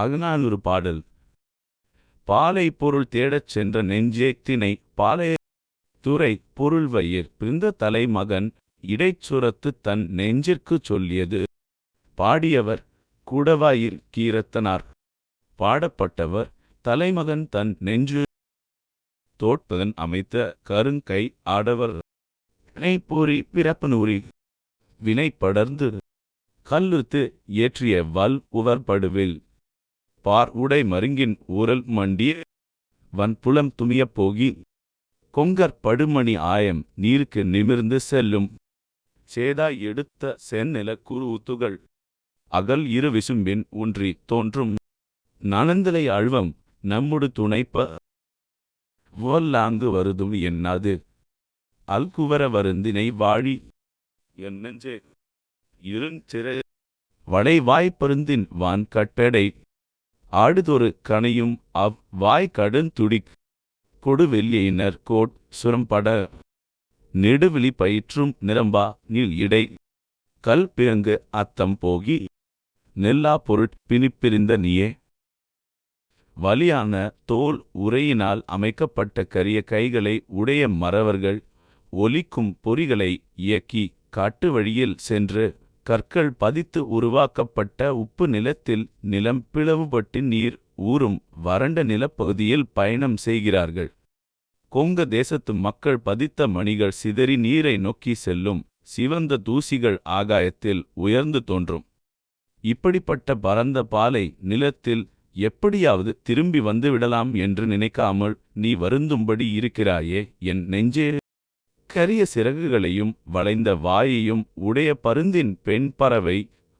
அகநானூறு பாடல். பாலை பொருள் தேடச் சென்ற நெஞ்சே திணை பாலை துறை பொருள் வயிர் பிந்த தலைமகன் இடைச்சுரத்து தன் நெஞ்சிற்குச் சொல்லியது. பாடியவர் கூடவாயில் கீரத்தனார். பாடப்பட்டவர் தலைமகன் தன் நெஞ்சு தோட்பதன் அமைத்த கருங்கை ஆடவர். வினைப்பூரி பிறப்பனூரி வினை படர்ந்து கல்லுத்து ஏற்றிய வல் உவர்படுவில் பார் உடை மருங்கின் ஊரல் மண்டிய. வன்புலம் துமியப் போகி. கொங்கர் படுமணி ஆயம் நீருக்கு நிமிர்ந்து செல்லும். சேதாய் எடுத்த செந்நில குருத்துகள். அகல் இரு விசும்பின் ஒன்றி தோன்றும். நனந்தலை அழ்வம் நம்முடு துணைப்ப. வல்லாங்கு வருதும் என்னாது? அல்குவர வருந்தினை வாழி. என் நெஞ்சே. இருஞ்சிற வடை வாய்ப்பருந்தின் வான் கட்டடை ஆடுதொரு கனையும் அவ் வாய் கடுந்துடிக் கொடுவெல்லியினர் கோட் சுரம்பட நெடுவிழி பயிற்றும் நிரம்பா நீள் இடை கல் பிறங்கு அத்தம் போகி நெல்லா பொருட் பிணிப்பிரிந்த நீயே. வலியான தோல் உரையினால் அமைக்கப்பட்ட கரிய கைகளை உடைய மறவர்கள் ஒலிக்கும் பொறிகளை இயக்கி காட்டு வழியில் சென்று கற்கள் பதித்து உருவாக்கப்பட்ட உப்பு நிலத்தில் நிலம் பிளவுபட்டு நீர் ஊறும் வறண்ட நிலப்பகுதியில் பயணம் செய்கிறார்கள். கொங்க தேசத்து மக்கள் பதித்த மணிகள் சிதறி நீரை நோக்கி செல்லும் சிவந்த தூசிகள் ஆகாயத்தில் உயர்ந்து தோன்றும். இப்படிப்பட்ட பரந்த பாலை நிலத்தில் எப்படியாவது திரும்பி வந்துவிடலாம் என்று நினைக்காமல் நீ வருந்தும்படி இருக்கிறாயே என் நெஞ்சே. கரிய சிறகுகளையும் வளைந்த வாயையும் உடைய பருந்தின் பெண் பறவை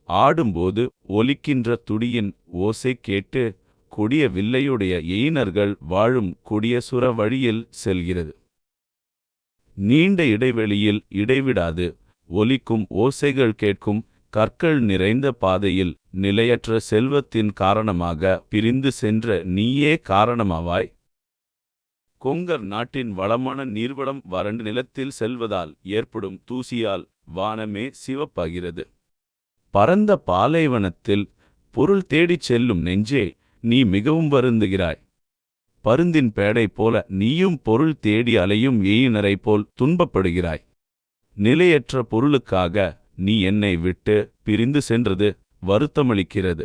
ஆடும்போது ஒலிக்கின்ற துடியின் ஓசை கேட்டு கொடிய வில்லையுடைய எயினர்கள் வாழும் கொடிய சுர வழியில் செல்கிறது. நீண்ட இடைவெளியில் இடைவிடாது. ஒலிக்கும் ஓசைகள் கேட்கும் கற்கள் நிறைந்த பாதையில் நிலையற்ற செல்வத்தின் காரணமாக பிரிந்து சென்ற நீயே காரணமாவாய். கொங்கர் நாட்டின் வளமான நீர்வளம் வறண்ட நிலத்தில் செல்வதால் ஏற்படும் தூசியால் வானமே சிவப்பாகிறது. பரந்த பாலைவனத்தில் பொருள் தேடிச் செல்லும் நெஞ்சே நீ மிகவும் வருந்துகிறாய். பருந்தின் பேடை போல நீயும் பொருள் தேடி அலையும் எயினரைப் போல் துன்பப்படுகிறாய். நிலையற்ற பொருளுக்காக நீ என்னை விட்டு பிரிந்து சென்றது வருத்தமளிக்கிறது.